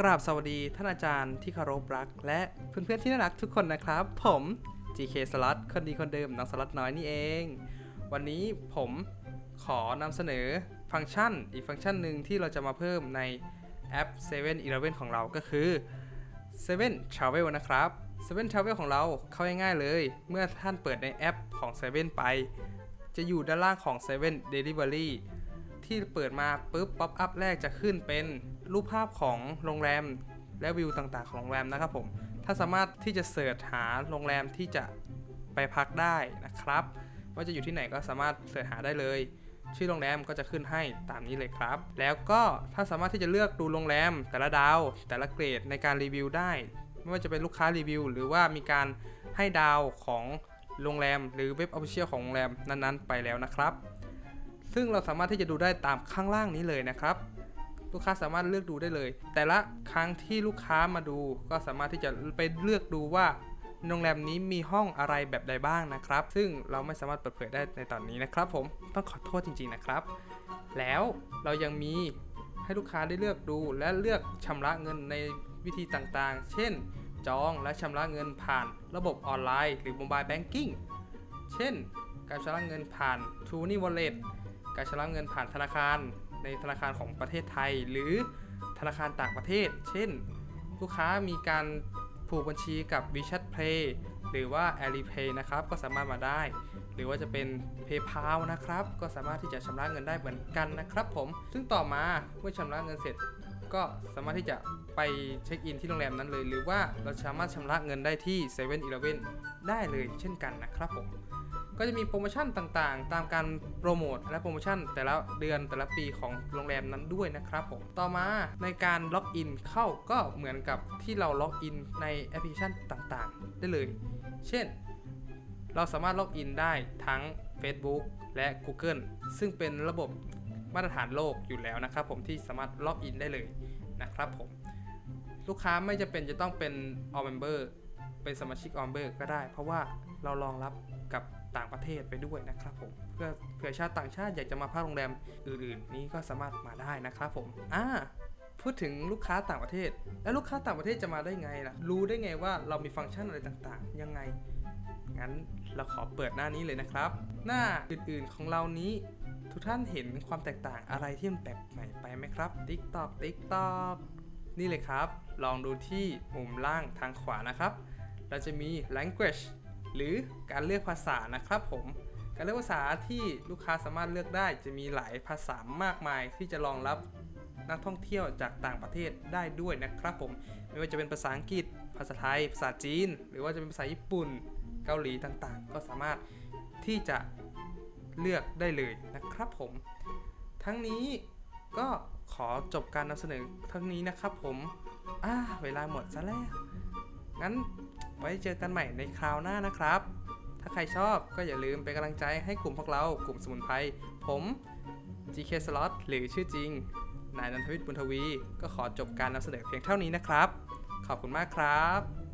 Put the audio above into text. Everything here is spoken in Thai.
กราบสวัสดีท่านอาจารย์ที่เคารพรัก และเพื่อนๆที่น่ารักทุกคนนะครับ ผม GK Slot คนดีคนเดิมน้องสล็อตน้อยนี่เอง วันนี้ผมขอนำเสนอฟังก์ชันอีกฟังก์ชันหนึ่งที่เราจะมาเพิ่มในแอป7 e เ e ่ e ของเราก็คือ7 Travel นะครับ7 Travel ของเราเข้าง่ายๆเลย เมื่อท่านเปิดในแอปของ7ไป จะอยู่ด้านล่างของ7 Delivery ที่เปิดมาปุ๊บป๊อปอัพแรกจะขึ้นเป็นรูปภาพของโรงแรมและวิวต่างๆของโรงแรมนะครับผมถ้าสามารถที่จะเสิร์ชหาโรงแรมที่จะไปพักได้นะครับ ว่าจะอยู่ที่ไหนก็สามารถเสิร์ชหาได้เลย ชื่อโรงแรมก็จะขึ้นให้ตามนี้เลยครับ แล้วก็ถ้าสามารถที่จะเลือกดูโรงแรม แต่ละดาว แต่ละเกรดในการรีวิวได้ ไม่ว่าจะเป็นลูกค้ารีวิว หรือว่ามีการให้ดาวของโรงแรม หรือเว็บออฟฟิเชียลของโรงแรมนั้นๆ ไปแล้วนะครับ ซึ่งเราสามารถที่จะดูได้ตามข้างล่างนี้เลยนะครับ ลูกค้าสามารถเลือกดูได้เลย แต่ละครั้งที่ลูกค้ามาดู ก็สามารถที่จะไปเลือกดูว่าโรงแรมนี้มีห้องอะไรแบบใดบ้างนะครับ ซึ่งเราไม่สามารถเปิดเผยได้ในตอนนี้นะครับผมต้องขอโทษจริงๆนะครับ แล้วเรายังมีให้ลูกค้าได้เลือกดูและเลือกชำระเงินในวิธีต่างๆ เช่น จองและชำระเงินผ่านระบบออนไลน์ หรือ Mobile Banking เช่น การชำระเงินผ่าน t r u e n y Wallet การชำระเงินผ่านธนาคารในธนาคารของประเทศไทย หรือธนาคารต่างประเทศ เช่น ลูกค้ามีการผูกบัญชีกับ WeChat Pay หรือว่า Alipay นะครับ ก็สามารถมาได้ หรือว่าจะเป็น PayPal นะครับ ก็สามารถที่จะชำระเงินได้เหมือนกันนะครับผม ซึ่งต่อมาเมื่อชำระเงินเสร็จ ก็สามารถที่จะไปเช็คอินที่โรงแรมนั้นเลย หรือว่าเราสามารถชำระเงินได้ที่7 e เ e ่ e อได้เลยเช่นกันนะครับผม ก็จะมีโปรโมชั่นต่างๆ ตามการโปรโมทและโปรโมชั่นแต่ละเดือนแต่ละปีของโรงแรมนั้นด้วยนะครับผม ต่อมาในการล็อกอินเข้าก็เหมือนกับที่เราล็อกอินในแอปพลิเคชันต่างๆ ได้เลย เช่น เราสามารถล็อกอินได้ทั้ง Facebook และ Google ซึ่งเป็นระบบมาตรฐานโลกอยู่แล้วนะครับผมที่สามารถล็อกอินได้เลยนะครับผม ลูกค้าไม่จะเป็นจะต้องเป็น all member เป็นสมาชิก all member ก็ได้ เพราะว่าเรารองรับกับต่างประเทศไปด้วยนะครับผมเพื่อเผื่อชาติต่างชาติอยากจะมาพักโรงแรมอื่น ๆ นี้ก็สามารถมาได้นะครับผมอ่าพูดถึงลูกค้าต่างประเทศ แล้วลูกค้าต่างประเทศจะมาได้ไงล่ะ รู้ได้ไงว่าเรามีฟังก์ชันอะไรต่างๆ ยังไง งั้นเราขอเปิดหน้านี้เลยนะครับ หน้าอื่นๆของเรานี้ ทุกท่านเห็นความแตกต่างอะไรที่มันแปลกใหม่ไปไหมครับ TikTok TikTok นี่เลยครับ ลองดูที่มุมล่างทางขวานะครับ เราจะมี language หรือการเลือกภาษานะครับผม การเลือกภาษาที่ลูกค้าสามารถเลือกได้จะมีหลายภาษามากมายที่จะรองรับนักท่องเที่ยวจากต่างประเทศได้ด้วยนะครับผม ไม่ว่าจะเป็นภาษาอังกฤษ ภาษาไทย ภาษาจีน หรือว่าจะเป็นภาษาญี่ปุ่น เกาหลีต่างๆ ก็สามารถที่จะเลือกได้เลยนะครับผม ทั้งนี้ก็ขอจบการนำเสนอทั้งนี้นะครับผม อ่า เวลาหมดซะแล้ว งั้น ไว้เจอกันใหม่ในคราวหน้านะครับ ถ้าใครชอบก็อย่าลืมเป็นกำลังใจให้กลุ่มพวกเรากลุ่มสมุนไพรผม GK Slot หรือชื่อจริง นายนันทวิทย์บุญทวี ก็ขอจบการนำเสนอเพียงเท่านี้นะครับ ขอบคุณมากครับ